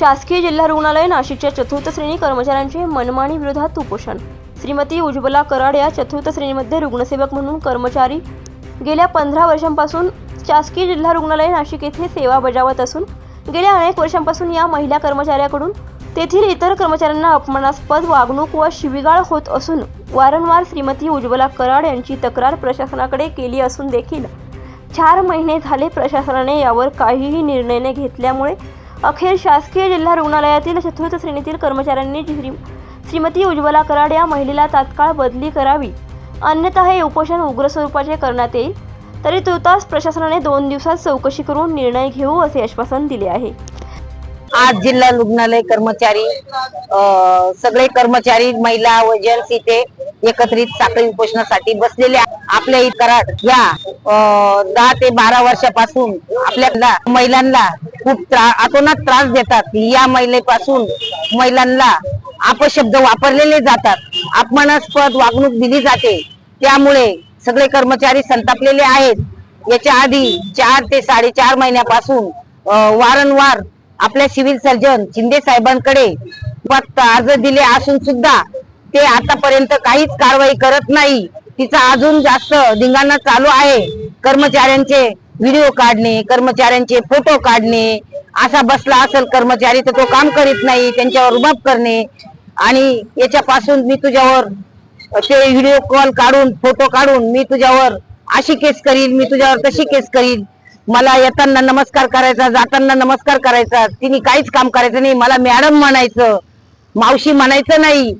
शासकीय जिल्हा रुग्णालय नाशिकच्या चतुर्थ श्रेणी कर्मचाऱ्यांचे मनमानी विरोधात उपोषण. श्रीमती उज्ज्वला कराड या चतुर्थ श्रेणीमध्ये रुग्णसेवक म्हणून कर्मचारी गेल्या पंधरा वर्षांपासून शासकीय जिल्हा रुग्णालय नाशिक येथे सेवा बजावत असून गेल्या अनेक वर्षांपासून या महिला कर्मचाऱ्याकडून तेथील इतर कर्मचाऱ्यांना अपमानास्पद वागणूक व शिवीगाळ होत असून वारंवार श्रीमती उज्ज्वला कराड यांची तक्रार प्रशासनाकडे केली असून देखील चार महिने झाले प्रशासनाने यावर काहीही निर्णय न घेतल्यामुळे अखेर शासकीय जिल्हा रुग्णालयातील चतुर्थ श्रेणीतील कर्मचाऱ्यांनी श्री श्रीमती उज्ज्वला कराड या महिलेला तात्काळ बदली करावी. अन्यथा हे उपोषण उग्र स्वरूपाचे करण्यात येईल. तरी तुर्तास प्रशासनाने दोन दिवसात चौकशी करून निर्णय घेऊ असे आश्वासन दिले आहे. आज जिल्हा रुग्णालय कर्मचारी सगळे कर्मचारी महिला व जेंट्स इथे एकत्रित साखळी उपोषणासाठी बसलेले आपल्या कराड या दहा ते बारा वर्षापासून आपल्याला महिलांना खूप त्रा अतोनात त्रास देतात. या महिलेपासून महिलांना अपशब्द वापरलेले जातात. अपमानास्पद वागणूक दिली जाते. त्यामुळे सगळे कर्मचारी संतापलेले आहेत. याच्या आधी चार ते साडेचार महिन्यापासून वारंवार आपल्या सिव्हिल सर्जन शिंदे साहेबांकडे अर्ज दिले असून सुद्धा ते आतापर्यंत काहीच कारवाई करत नाही. तिचा अजून जास्त धिंगाणा चालू आहे. कर्मचाऱ्यांचे व्हिडिओ काढणे कर्मचाऱ्यांचे फोटो काढणे असा बसला असेल कर्मचारी तर तो काम करीत नाही त्यांच्यावर रुबाब करणे. आणि याच्यापासून मी तुझ्यावर ते व्हिडिओ कॉल काढून फोटो काढून मी तुझ्यावर अशी केस करीन मी तुझ्यावर तशी केस करीन. मला येताना नमस्कार करायचा जाताना नमस्कार करायचा तिने काहीच काम करायचं नाही. मला मॅडम म्हणायचं मावशी म्हणायचं नाही.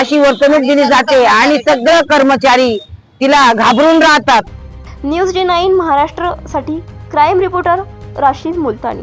अशी वर्तणूक दिली जाते आणि सगळं कर्मचारी तिला घाबरून राहतात. न्यूज डी नाईन महाराष्ट्रसाठी क्राईम रिपोर्टर राशीद मुलतानी.